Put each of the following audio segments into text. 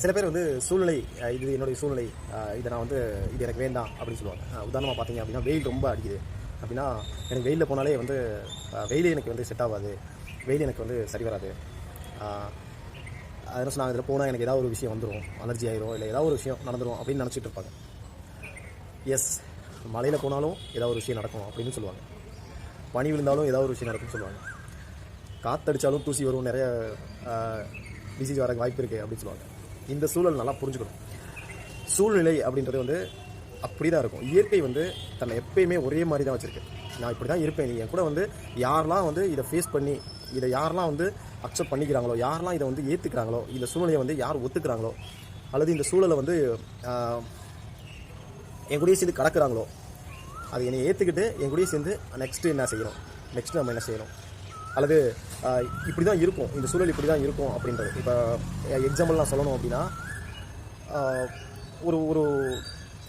சில பேர் வந்து சூழ்நிலை இது என்னுடைய சூழ்நிலை இதை நான் வந்து இது எனக்கு வேண்டாம் அப்படின்னு சொல்லுவாங்க. உதாரணமாக பார்த்தீங்க அப்படின்னா வெயில் ரொம்ப அடிக்குது. அப்படின்னா எனக்கு வெயிலில் போனாலே வந்து வெயிலே எனக்கு வந்து செட் ஆகாது. வெயில் எனக்கு வந்து சரி வராது. அதனால நான் இதில் போனால் எனக்கு ஏதாவது ஒரு விஷயம் வந்துடும் அலர்ஜி ஆயிரும் இல்லை ஏதாவது ஒரு விஷயம் நடந்துடும் அப்படின்னு நினச்சிட்டு இருப்பாங்க. எஸ் மலையில் போனாலும் ஏதாவது ஒரு விஷயம் நடக்கும் அப்படின்னு சொல்லுவாங்க. பனி விழுந்தாலும் ஏதாவது ஒரு விஷயம் நடக்கும்னு சொல்லுவாங்க. காற்றடித்தாலும் தூசி வரும் நிறைய டிசீஸ் வர வாய்ப்பு இருக்குது அப்படின்னு சொல்லுவாங்க. இந்த சூழல் நல்லா புரிஞ்சுக்கணும். சூழ்நிலை அப்படின்றது வந்து அப்படி தான் இருக்கும். இயற்கை வந்து தன்னை எப்பயுமே ஒரே மாதிரி தான் வச்சுருக்கு. நான் இப்படி தான் இருப்பேன் என் கூட வந்து யாரெல்லாம் வந்து இதை ஃபேஸ் பண்ணி இதை யாரெல்லாம் வந்து அக்செப்ட் பண்ணிக்கிறாங்களோ யாரெல்லாம் இதை வந்து ஏற்றுக்கிறாங்களோ இந்த சூழ்நிலையை வந்து யார் ஒத்துக்கிறாங்களோ அல்லது இந்த சூழலை வந்து என் கூடயே சேர்ந்து கடக்கிறாங்களோ அது என்னை ஏற்றுக்கிட்டு என் கூடயே சேர்ந்து நெக்ஸ்ட்டு என்ன செய்யணும்? நெக்ஸ்ட்டு நம்ம என்ன செய்யணும்? அல்லது இப்படி தான் இருக்கும். இந்த சூழல் இப்படி தான் இருக்கும் அப்படின்றது. இப்போ எக்ஸாம்பிள் நான் சொல்லணும் அப்படின்னா ஒரு ஒரு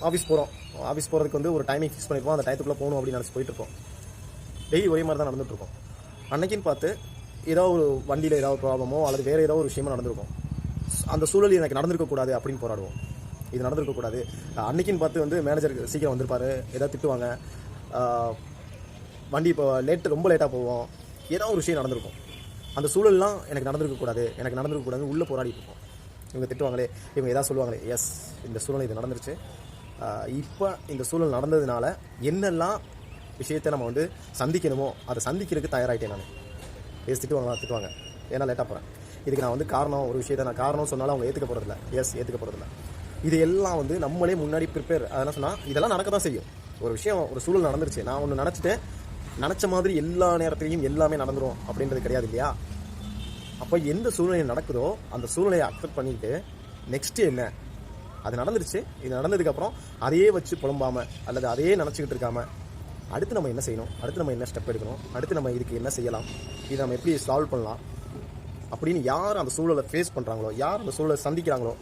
ஆஃபீஸ் போகிறோம் ஆஃபீஸ் போகிறதுக்கு வந்து ஒரு டைமிங் ஃபிக்ஸ் பண்ணியிருப்போம் அந்த டயத்துக்குள்ளே போகணும் அப்படின்னு நினச்சி போயிட்டுருக்கோம். டெய்லி ஒரே மாதிரி தான் நடந்துகிட்ருக்கோம் அன்னைக்குன்னு பார்த்து ஏதோ ஒரு வண்டியில் ஏதாவது ப்ராப்ளமோ அல்லது வேறு ஏதோ ஒரு விஷயமோ நடந்திருக்கும். அந்த சூழல் எனக்கு நடந்திருக்கக்கூடாது அப்படின்னு போராடுவோம். இது நடந்திருக்கக்கூடாது அன்னைக்குன்னு பார்த்து வந்து மேனேஜர் சீக்கிரம் வந்திருப்பாரு. ஏதாவது திட்டுவாங்க. வண்டி இப்போ லேட்டு ரொம்ப லேட்டாக போவோம் ஏதோ ஒரு விஷயம் நடந்திருக்கும். அந்த சூழல்லாம் எனக்கு நடந்திருக்கக்கூடாது எனக்கு நடந்திருக்கக்கூடாதுன்னு உள்ளே போராடிட்டு இருக்கோம். இவங்க திட்டுவாங்களே இவங்க எதாவது சொல்லுவாங்களே எஸ் இந்த சூழல் இது நடந்துருச்சு. இப்போ இந்த சூழல் நடந்ததுனால என்னெல்லாம் விஷயத்தை நம்ம வந்து சந்திக்கணுமோ அதை சந்திக்கிறதுக்கு தயாராகிட்டேன் நான். எஸ் திட்டுவாங்களா? திட்டுவாங்க. ஏன்னா லேட்டாக போகிறேன் இதுக்கு நான் வந்து காரணம் ஒரு விஷயத்தை நான் காரணம் சொன்னாலும் அவங்க ஏற்றுக்க போகிறதில்ல எஸ் ஏற்றுக்க போகிறதில்ல இது எல்லாம் வந்து நம்மளே முன்னாடி ப்ரிப்பேர் அதெல்லாம் சொன்னால் இதெல்லாம் நடக்க தான் செய்யும். ஒரு விஷயம் ஒரு சூழல் நடந்துருச்சு. நான் ஒன்று நினச்சிட்டேன். நினச்ச மாதிரி எல்லா நேரத்துலையும் எல்லாமே நடந்துடும் அப்படின்றது கிடையாது இல்லையா? அப்போ எந்த சூழ்நிலை நடக்குதோ அந்த சூழ்நிலையை அக்செப்ட் பண்ணிட்டு நெக்ஸ்ட் என்ன? அது நடந்துருச்சு. இது நடந்ததுக்கப்புறம் அதையே வச்சு புலம்பாமல் அல்லது அதையே நினச்சிக்கிட்டு இருக்காம அடுத்து நம்ம என்ன செய்யணும்? அடுத்து நம்ம என்ன ஸ்டெப் எடுக்கணும்? அடுத்து நம்ம இதுக்கு என்ன செய்யலாம்? இதை நம்ம எப்படி சால்வ் பண்ணலாம்? அப்படின்னு யார் அந்த சூழலை ஃபேஸ் பண்ணுறாங்களோ யார் அந்த சூழலை சந்திக்கிறாங்களோ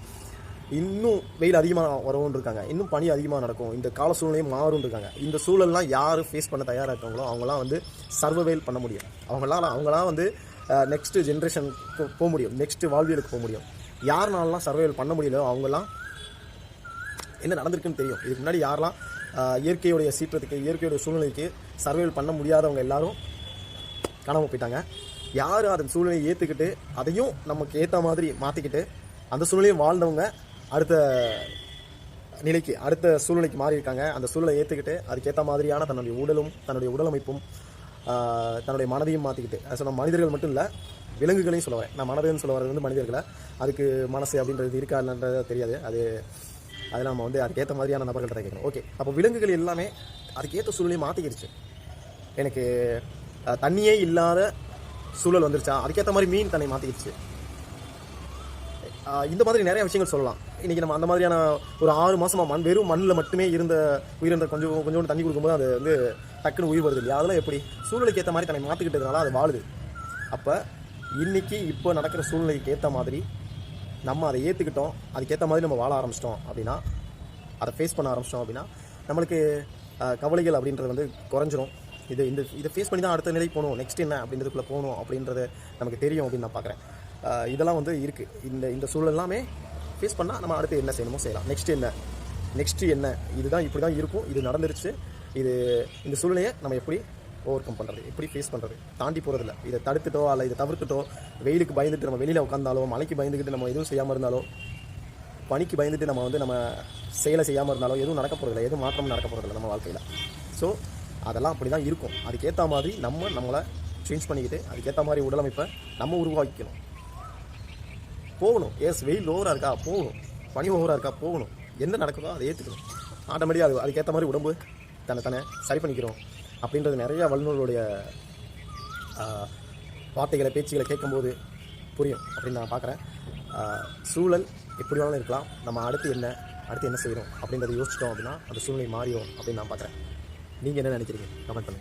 இன்னும் வெயில் அதிகமாக வரும்னு இருக்காங்க. இன்னும் பனி அதிகமாக நடக்கும். இந்த கால சூழ்நிலையும் மாறும் இருக்காங்க. இந்த சூழல்லாம் யார் ஃபேஸ் பண்ண தயாராக இருக்காங்களோ அவங்களாம் வந்து சர்வவேல் பண்ண முடியும். அவங்களாம் அவங்களாம் வந்து நெக்ஸ்ட் ஜென்ரேஷனுக்கு போக முடியும். நெக்ஸ்ட் வாழ்வியலுக்கு போக முடியும். யாருனாலாம் சர்வைவல் பண்ண முடியலையோ அவங்களாம் என்ன நடந்திருக்குன்னு தெரியும். இதுக்கு முன்னாடி யாரெல்லாம் இயற்கையுடைய சீற்றத்துக்கு இயற்கையுடைய சூழ்நிலைக்கு சர்வைவல் பண்ண முடியாதவங்க எல்லாரும் காணாமல் போயிட்டாங்க. யார் அதன் சூழ்நிலையை ஏற்றுக்கிட்டு அதையும் நமக்கு ஏற்ற மாதிரி மாற்றிக்கிட்டு அந்த சூழ்நிலையும் வாழ்ந்தவங்க அடுத்த நிலைக்கு அடுத்த சூழ்நிலைக்கு மாறி இருக்காங்க அந்த சூழலை ஏற்றுக்கிட்டு அதுக்கேற்ற மாதிரியான தன்னுடைய உடலும் தன்னுடைய உடலமைப்பும் தன்னுடைய மனதையும் மாற்றிக்கிட்டு அது சொன்ன மனிதர்கள் மட்டும் இல்லை விலங்குகளையும் சொல்ல வரேன். நான் மனதுன்னு சொல்ல வரது வந்து மனிதர்களை அதுக்கு மனசு அப்படின்றது இருக்கா இல்லைன்றது தெரியாது. அது அது நம்ம வந்து அதுக்கேற்ற மாதிரியான நபர்கள்ட்ட தான் கேட்கணும். ஓகே அப்போ விலங்குகள் எல்லாமே அதுக்கேற்ற சூழ்நிலையை மாற்றிக்கிடுச்சு எனக்கு தண்ணியே இல்லாத சூழல் வந்துருச்சா? அதுக்கேற்ற மாதிரி மீன் தன்னை மாற்றிக்கிடுச்சு இந்த மாதிரி நிறைய விஷயங்கள் சொல்லலாம். இன்னைக்கு நம்ம அந்த மாதிரியான ஒரு ஆறு மாசமா மண் வெறும் மண்ணில் மட்டுமே இருந்த உயிரிழந்த கொஞ்சம் கொஞ்சோண்டு தண்ணி கொடுக்கும்போது அது வந்து டக்குன்னு உயிர் வருது இல்லையா? அதெல்லாம் எப்படி? சூழ்நிலைக்கு ஏற்ற மாதிரி தன்னை மாற்றிக்கிட்டதுனால அது வாழுது. அப்போ இன்னைக்கு இப்போ நடக்கிற சூழ்நிலைக்கு ஏற்ற மாதிரி நம்ம அதை ஏற்றுக்கிட்டோம் அதுக்கேற்ற மாதிரி நம்ம வாழ ஆரம்பிச்சிட்டோம் அப்படின்னா அதை ஃபேஸ் பண்ண ஆரம்பிச்சிட்டோம் அப்படின்னா நம்மளுக்கு கவலைகள் அப்படின்றது வந்து குறைஞ்சிரும். இது இந்த இதை ஃபேஸ் பண்ணி தான் அடுத்த நிலைக்கு போகணும். நெக்ஸ்ட் என்ன அப்படின்றதுக்குள்ளே போகணும் அப்படின்றது நமக்கு தெரியும் அப்படின்னு நான் பார்க்குறேன் இதெல்லாம் வந்து இருக்குது இந்த இந்த சூழல் எல்லாமே ஃபேஸ் பண்ணால் நம்ம அடுத்து என்ன செய்யணுமோ செய்யலாம். நெக்ஸ்ட் என்ன? நெக்ஸ்ட் என்ன? இதுதான் இப்படி தான் இருக்கும். இது நடந்துருச்சு. இது இந்த சூழ்நிலையை நம்ம எப்படி ஓவர் கம் பண்ணுறது எப்படி ஃபேஸ் பண்ணுறது தாண்டி போகிறதில்ல இதை தடுத்துட்டோ அல்ல இதை தவிர்த்துட்டோ வெயிலுக்கு பயந்துட்டு நம்ம வெளியில் உட்காந்தாலோ மழைக்கு பயந்துக்கிட்டு நம்ம எதுவும் செய்யாமல் இருந்தாலோ பனிக்கு பயந்துட்டு நம்ம வந்து நம்ம செயலை செய்யாமல் இருந்தாலோ எதுவும் நடக்க போகிறதில்ல எதுவும் மாற்றம் நடக்க போகிறதில்ல நம்ம வாழ்க்கையில். ஸோ அதெல்லாம் அப்படி தான் இருக்கும். அதுக்கேற்ற மாதிரி நம்ம நம்மளை சேஞ்ச் பண்ணிக்கிட்டு அதுக்கேற்ற மாதிரி உடலமைப்பை நம்ம உருவாக்கிக்கணும். போகணும். எஸ் வெயில் ஓவராக இருக்கா? போகணும். பனி ஓவராக இருக்கா? போகணும். என்ன நடக்குதோ அதை ஏற்றுக்கணும் ஆட்டோமேட்டிக்காக அது அதுக்கேற்ற மாதிரி உடம்பு தன்னை தானே சரி பண்ணிக்கிறோம். அப்படின்றது நிறைய வல்லுநர்களுடைய வார்த்தைகளை பேச்சுகளை கேட்கும்போது புரியும். அப்படின்னு நான் பார்க்குறேன். சூழல் எப்படி வேணாலும் இருக்கலாம். நம்ம அடுத்து என்ன அடுத்து என்ன செய்யணும் அப்படின்றத யோசிச்சிட்டோம் அப்படின்னா அந்த சூழ்நிலை மாறிடும் அப்படின்னு நான் பார்க்குறேன். நீங்கள் என்ன நினைக்கிறீங்க? கமெண்ட் பண்ணுங்கள்